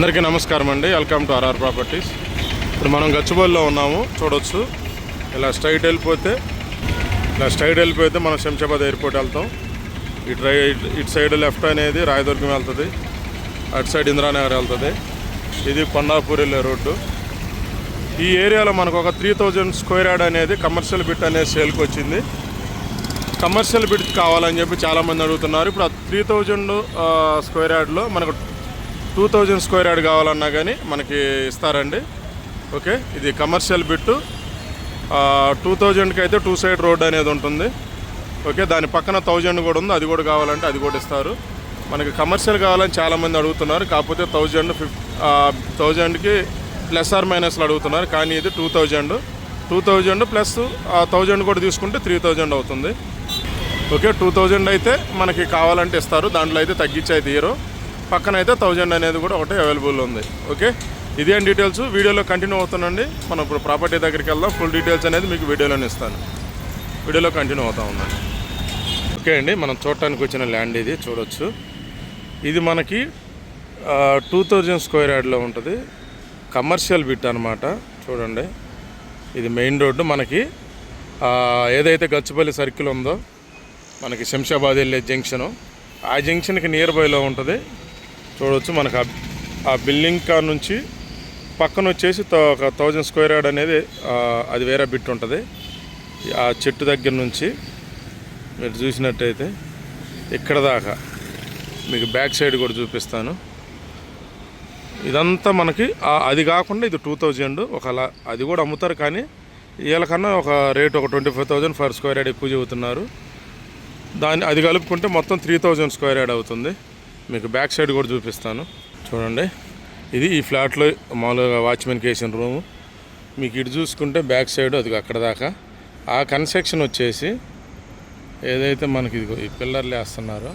అందరికీ నమస్కారం అండి. వెల్కమ్ టు ఆర్ఆర్ ప్రాపర్టీస్ ఇప్పుడు మనం గచ్చిబౌలిలో ఉన్నాము. చూడొచ్చు. ఇలా స్ట్రైట్ వెళ్ళిపోతే ఇలా స్ట్రైట్ వెళ్ళిపోతే మనం శంషాబాద్ ఎయిర్పోర్ట్ వెళ్తాం. ఇటు రై ఇటు సైడ్ లెఫ్ట్ అనేది రాయదుర్గం వెళ్తుంది. అటు సైడ్ ఇందిరానగర్ వెళ్తుంది. ఇది కొండాపూర్ వెళ్ళే రోడ్డు ఈ ఏరియాలో మనకు ఒక త్రీ థౌజండ్ స్క్వేర్ యార్డ్ అనేది కమర్షియల్ బిట్ అనేది సేల్కి వచ్చింది. కమర్షియల్ బిట్ కావాలని చెప్పి చాలామంది అడుగుతున్నారు. ఇప్పుడు ఆ త్రీ థౌజండ్ స్క్వేర్ యార్డ్లో మనకు టూ థౌజండ్ స్క్వేర్ యార్డ్ కావాలన్నా కానీ మనకి ఇస్తారండి. ఓకే ఇది కమర్షియల్ బిట్టు. టూ థౌజండ్కి అయితే టూ సైడ్ రోడ్ అనేది ఉంటుంది. ఓకే దాని పక్కన థౌజండ్ కూడా ఉంది. అది కూడా కావాలంటే అది కూడా ఇస్తారు. మనకి కమర్షియల్ కావాలని చాలామంది అడుగుతున్నారు. కాకపోతే థౌజండ్ ఫిఫ్ థౌజండ్కి ప్లస్ ఆర్ మైనస్లు అడుగుతున్నారు. కానీ ఇది two thousand. Two thousand plus thousand కూడా తీసుకుంటే త్రీ థౌజండ్ అవుతుంది. ఓకే టూ థౌజండ్ అయితే మనకి కావాలంటే ఇస్తారు. దాంట్లో అయితే తగ్గించి అయితే ఇయరు పక్కన అయితే థౌజండ్ అనేది కూడా ఒకటి అవైలబుల్ ఉంది. ఓకే? ఇదే డీటెయిల్స్ వీడియోలో కంటిన్యూ అవుతానండి మనం ఇప్పుడు ప్రాపర్టీ దగ్గరికి వెళ్దాం. ఫుల్ డీటెయిల్స్ అనేది మీకు వీడియోలోనే ఇస్తాను. వీడియోలో కంటిన్యూ అవుతా ఉందండి. ఓకే అండి. మనం చూడటానికి వచ్చిన ల్యాండ్ ఇది. చూడొచ్చు. ఇది మనకి టూ థౌజండ్ స్క్వేర్ యార్డ్లో ఉంటుంది. కమర్షియల్ బిట్ అనమాట చూడండి. ఇది మెయిన్ రోడ్డు మనకి. ఏదైతే గచ్చిపల్లి సర్కిల్ ఉందో మనకి శంషాబాద్ వెళ్ళే జంక్షను ఆ జంక్షన్కి నియర్ బైలో ఉంటుంది. చూడవచ్చు మనకు ఆ- బిల్డింగ్ కార్ నుంచి పక్కన వచ్చేసి ఒక థౌజండ్ స్క్వేర్ యార్డ్ అనేది అది వేరే బిట్ ఉంటుంది. ఆ చెట్టు దగ్గర నుంచి మీరు చూసినట్టయితే ఇక్కడ దాకా మీకు బ్యాక్ సైడ్ కూడా చూపిస్తాను. ఇదంతా మనకి అది కాకుండా ఇది టూ థౌజండ్ ఒక అది కూడా అమ్ముతారు కానీ వీళ్ళకన్నా ఒక రేట్ ఒక twenty five thousand per square yard ఎక్కువ చెబుతున్నారు. దాన్ని అది కలుపుకుంటే మొత్తం త్రీ థౌజండ్ స్క్వేర్ యార్డ్ అవుతుంది. మీకు బ్యాక్ సైడ్ కూడా చూపిస్తాను. చూడండి. ఇది ఈ ఫ్లాట్లో మామూలుగా వాచ్మెన్కి వేసిన రూము. మీకు ఇటు చూసుకుంటే బ్యాక్ సైడ్ అది అక్కడ దాకా. ఆ కన్స్ట్రక్షన్ వచ్చేసి ఏదైతే మనకి ఇదిగో ఈ పిల్లర్లు వేస్తున్నారో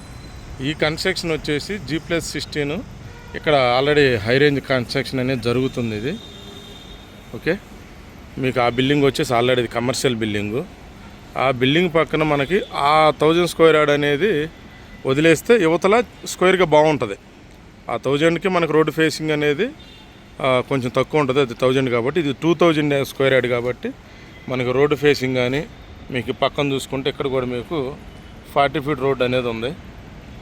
ఈ కన్స్ట్రక్షన్ వచ్చేసి జీ ప్లస్ సిక్స్టీన్ ఇక్కడ ఆల్రెడీ హై రేంజ్ కన్స్ట్రక్షన్ అనేది జరుగుతుంది ఇది. ఓకే? మీకు ఆ బిల్డింగ్ వచ్చేసి ఆల్రెడీ ఇది కమర్షియల్ బిల్డింగు. ఆ బిల్డింగ్ పక్కన మనకి ఆ థౌజండ్ స్క్వేర్ యార్డ్ అనేది వదిలేస్తే యువతల స్క్వేర్గా బాగుంటుంది. ఆ థౌజండ్కి మనకు రోడ్డు ఫేసింగ్ అనేది కొంచెం తక్కువ ఉంటుంది. అది థౌజండ్ కాబట్టి ఇది టూ థౌజండ్ స్క్వేర్ యార్డ్ కాబట్టి మనకు రోడ్డు ఫేసింగ్ కానీ మీకు పక్కన చూసుకుంటే ఇక్కడ కూడా మీకు ఫార్టీ ఫీట్ రోడ్ అనేది ఉంది.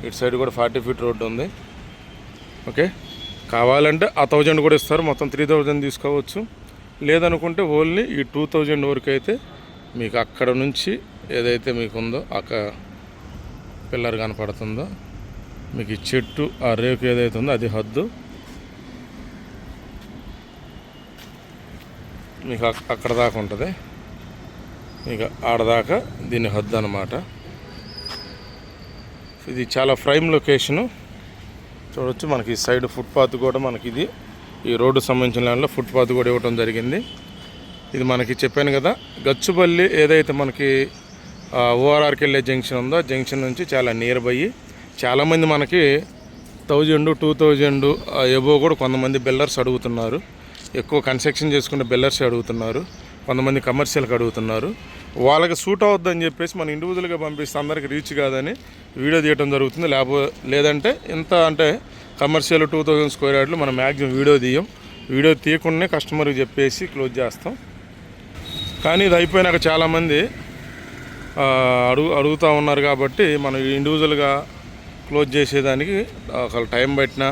ఇటు సైడ్ కూడా ఫార్టీ ఫీట్ రోడ్డు ఉంది. ఓకే? కావాలంటే ఆ థౌజండ్ కూడా ఇస్తారు. మొత్తం త్రీ థౌజండ్ తీసుకోవచ్చు. లేదనుకుంటే ఓన్లీ ఈ టూ థౌజండ్ వరకు అయితే మీకు అక్కడ నుంచి ఏదైతే మీకు ఉందో అక్కడ పిల్లర్ కనపడుతుందో మీకు ఈ చెట్టు ఆ రేకు ఏదైతే ఉందో అది హద్దు. మీకు అక్కడ దాకా ఉంటుంది. మీకు ఆడదాకా దీని హద్దు అనమాట ఇది చాలా ప్రైమ్ లొకేషను. చూడొచ్చు మనకి ఈ సైడ్ ఫుట్పాత్ కూడా మనకి ఇది. ఈ రోడ్డు సంబంధించిన ల్యాండ్లో ఫుట్పాత్ కూడా ఇవ్వడం జరిగింది. ఇది మనకి చెప్పాను కదా గచ్చుబల్లి ఏదైతే మనకి ఓఆర్ఆర్కి వెళ్ళే జంక్షన్ ఉందో జంక్షన్ నుంచి చాలా నియర్ బై చాలామంది మనకి థౌజండ్ టూ థౌజండ్ ఎబో కూడా కొంతమంది బిల్లర్స్ అడుగుతున్నారు. ఎక్కువ కన్స్ట్రక్షన్ చేసుకునే బిల్లర్స్ అడుగుతున్నారు. కొంతమంది కమర్షియల్కి అడుగుతున్నారు. వాళ్ళకి సూట్ అవుద్దని చెప్పేసి మనం ఇండివిజువల్గా పంపిస్తే అందరికి రీచ్ కాదని వీడియో తీయడం జరుగుతుంది. లేకపో లేదంటే ఇంత అంటే కమర్షియల్ టూ థౌజండ్ స్క్వేర్ యార్డ్లు మనం మ్యాక్సిమం వీడియో తీయం. వీడియో తీయకుండానే కస్టమర్కి చెప్పేసి క్లోజ్ చేస్తాం. కానీ ఇది అయిపోయినాక చాలామంది అడుగు అడుగుతూ ఉన్నారు కాబట్టి మనం ఇండివిజువల్గా క్లోజ్ చేసేదానికి ఒకళ్ళు టైం పట్టినా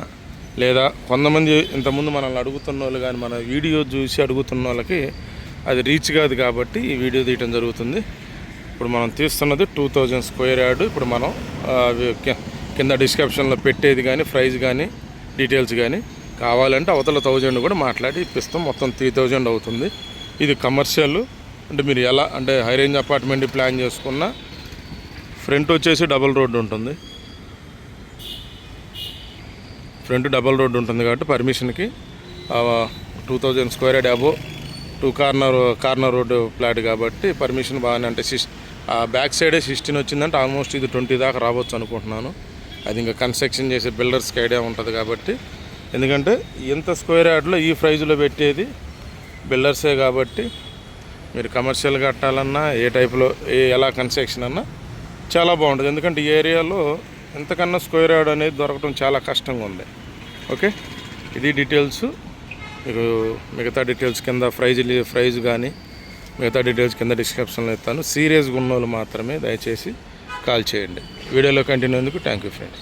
లేదా కొంతమంది ఇంతకుముందు మనల్ని అడుగుతున్న వాళ్ళు కానీ మన వీడియో చూసి అడుగుతున్న వాళ్ళకి అది రీచ్ కాదు కాబట్టి ఈ వీడియో తీయటం జరుగుతుంది. ఇప్పుడు మనం తీస్తున్నది టూ థౌజండ్ స్క్వేర్ యార్డ్ ఇప్పుడు మనం కింద డిస్క్రిప్షన్లో పెట్టేది కానీ ప్రైస్ కానీ డీటెయిల్స్ కానీ కావాలంటే అవతల థౌజండ్ కూడా మాట్లాడి ఇప్పిస్తాం. మొత్తం త్రీ థౌజండ్ అవుతుంది. ఇది కమర్షియల్ అంటే మీరు ఎలా అంటే హై రేంజ్ అపార్ట్మెంట్ ప్లాన్ చేసుకున్న ఫ్రంట్ వచ్చేసి డబుల్ రోడ్డు ఉంటుంది. ఫ్రంట్ డబుల్ రోడ్డు ఉంటుంది కాబట్టి పర్మిషన్కి two thousand square yard above two corner corner road flat కాబట్టి పర్మిషన్ బాగానే అంటే సిక్స్ ఆ బ్యాక్ సైడే సిక్స్టీన్ వచ్చిందంటే ఆల్మోస్ట్ ఇది ట్వంటీ దాకా రావచ్చు అనుకుంటున్నాను. అది ఇంకా కన్స్ట్రక్షన్ చేసే బిల్డర్స్కి ఐడియా ఉంటుంది కాబట్టి. ఎందుకంటే ఇంత స్క్వేర్ యార్డ్లో ఈ ప్రైజ్లో పెట్టేది బిల్డర్సే కాబట్టి మీరు కమర్షియల్ కట్టాలన్నా ఏ టైప్లో ఏ ఎలా కన్స్ట్రక్షన్ అన్నా చాలా బాగుంటుంది. ఎందుకంటే ఈ ఏరియాలో ఎంతకన్నా స్క్వేర్ యార్డ్ అనేది దొరకడం చాలా కష్టంగా ఉంది. ఓకే? ఇది డీటెయిల్స్ మీకు మిగతా డీటెయిల్స్ కింద ప్రైజ్ ప్రైజ్ కానీ మిగతా డీటెయిల్స్ కింద డిస్క్రిప్షన్లో ఇస్తాను. సీరియస్గా ఉన్న వాళ్ళు మాత్రమే దయచేసి కాల్ చేయండి. వీడియోలో కంటిన్యూ అందుకు థ్యాంక్ యూ ఫ్రెండ్స్